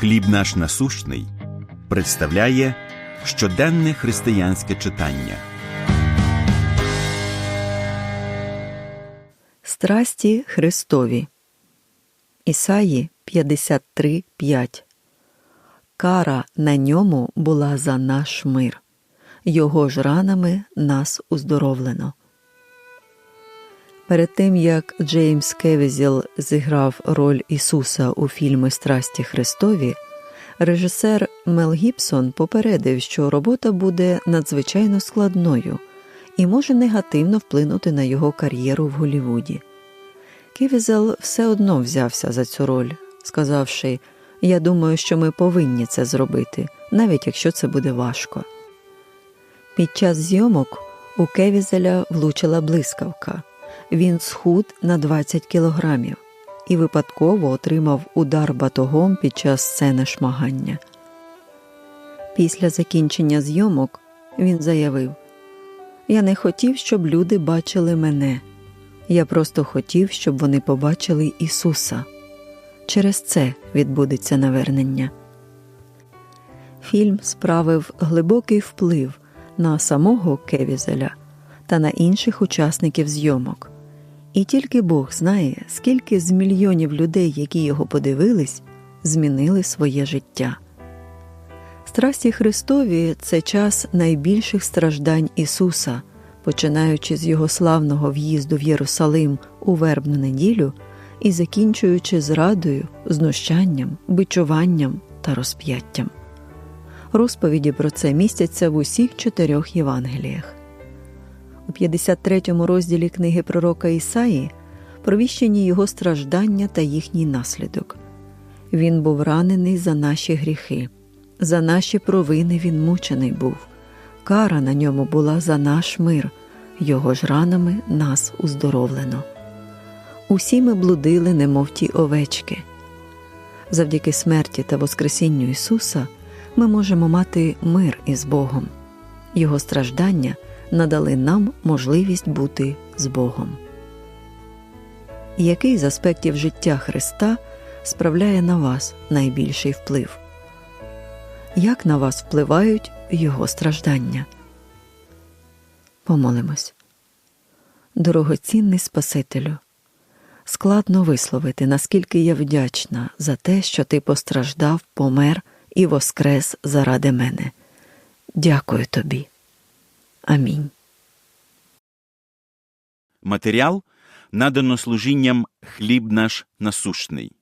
Хліб наш насущний представляє щоденне християнське читання. Страсті Христові. Ісаї 53.5 Кара на ньому була за наш мир. Його ж ранами нас уздоровлено. Перед тим як Джеймс Кевізіл зіграв роль Ісуса у фільмі Страсті Христові, режисер Мел Гібсон попередив, що робота буде надзвичайно складною і може негативно вплинути на його кар'єру в Голлівуді. Кевізел все одно взявся за цю роль, сказавши: Я думаю, що ми повинні це зробити, навіть якщо це буде важко. Під час зйомок у Кевізеля влучила блискавка. Він схуд на 20 кілограмів і випадково отримав удар батогом під час сцени шмагання. Після закінчення зйомок він заявив: Я не хотів, щоб люди бачили мене. Я просто хотів, щоб вони побачили Ісуса. Через це відбудеться навернення. Фільм справив глибокий вплив на самого Кевізеля та на інших учасників зйомок. І тільки Бог знає, скільки з мільйонів людей, які його подивились, змінили своє життя. Страсті Христові це час найбільших страждань Ісуса, починаючи з Його славного в'їзду в Єрусалим у вербну неділю і закінчуючи зрадою, знущанням, бичуванням та розп'яттям. Розповіді про це містяться в усіх чотирьох Євангеліях. У 53-му розділі книги пророка Ісаї провіщені його страждання та їхній наслідок. Він був ранений за наші гріхи, за наші провини він мучений був. Кара на ньому була за наш мир, його ж ранами нас уздоровлено. Усі ми блудили, немов ті овечки. Завдяки смерті та Воскресінню Ісуса ми можемо мати мир із Богом, Його страждання надали нам можливість бути з Богом. Який з аспектів життя Христа справляє на вас найбільший вплив? Як на вас впливають Його страждання? Помолимось. Дорогоцінний Спасителю. Складно висловити, наскільки я вдячна за те, що ти постраждав, помер і воскрес заради мене. Дякую тобі. Амінь. Матеріал надано служінням хліб наш насущний.